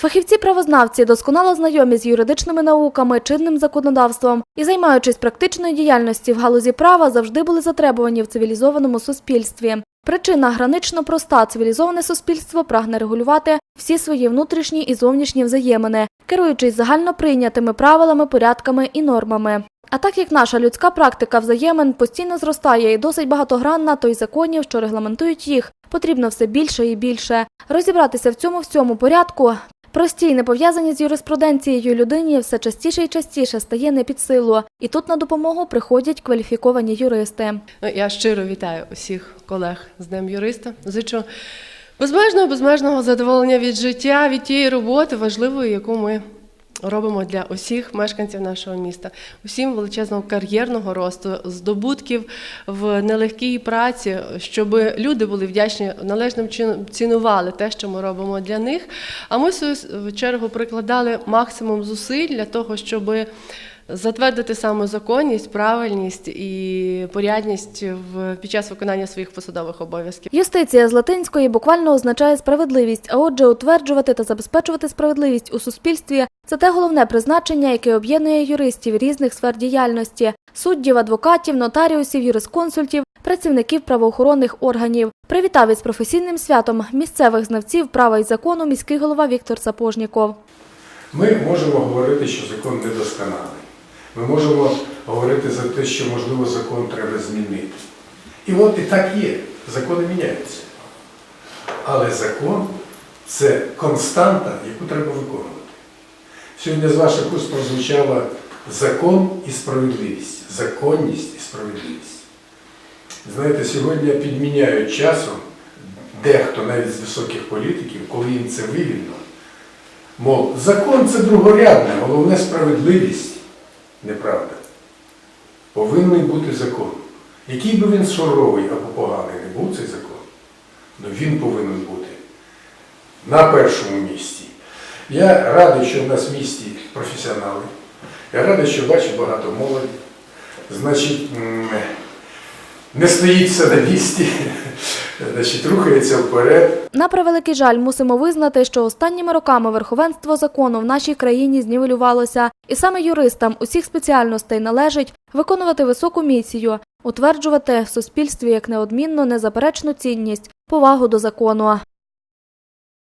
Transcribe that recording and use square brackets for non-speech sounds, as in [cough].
Фахівці правознавці досконало знайомі з юридичними науками, чинним законодавством і, займаючись практичною діяльністю в галузі права, завжди були затребувані в цивілізованому суспільстві. Причина гранично проста. Цивілізоване суспільство прагне регулювати всі свої внутрішні і зовнішні взаємини, керуючись загально прийнятими правилами, порядками і нормами. А так як наша людська практика взаємин постійно зростає і досить багатогранна, то й законів, що регламентують їх, потрібно все більше і більше. Розібратися в цьому всьому порядку прості й не пов'язані з юриспруденцією людині все частіше і частіше стає не під силу. І тут на допомогу приходять кваліфіковані юристи. Ну, Я щиро вітаю усіх колег з Днем юриста. Зичу безмежного, безмежного задоволення від життя, від тієї роботи важливої, яку ми робимо для усіх мешканців нашого міста. Усім величезного кар'єрного росту, здобутків в нелегкій праці, щоб люди були вдячні, належним чином цінували те, що ми робимо для них. А ми свою чергу прикладали максимум зусиль для того, щоби затвердити саме законність, правильність і порядність в під час виконання своїх посадових обов'язків. Юстиція з латинської буквально означає справедливість, а отже, утверджувати та забезпечувати справедливість у суспільстві це те головне призначення, яке об'єднує юристів різних сфер діяльності суддів, адвокатів, нотаріусів, юрисконсультів, працівників правоохоронних органів. Привітав із професійним святом місцевих знавців права і закону міський голова Віктор Сапожніков. Ми можемо говорити, що закон недосконалий. Ми можемо говорити за те, що, можливо, закон треба змінити. І от і так є. Закони міняються. Але закон це константа, яку треба виконувати. Сьогодні з ваших уст прозвучало закон і справедливість, законність і справедливість. Знаєте, сьогодні підміняють часом дехто навіть з високих політиків, коли їм це вигідно. Мов, закон це другорядне, головне справедливість. Неправда. Повинен бути закон. Який би він суровий або поганий не був цей закон, але він повинен бути на першому місці. Я радий, що в нас в місті професіонали. Я радий, що бачу багато молоді. Значить, не стоїть все на місці, [laughs] значить, рухається вперед. На превеликий жаль, мусимо визнати, що останніми роками верховенство закону в нашій країні знівелювалося, і саме юристам усіх спеціальностей належить виконувати високу місію, утверджувати в суспільстві як неодмінно незаперечну цінність, повагу до закону.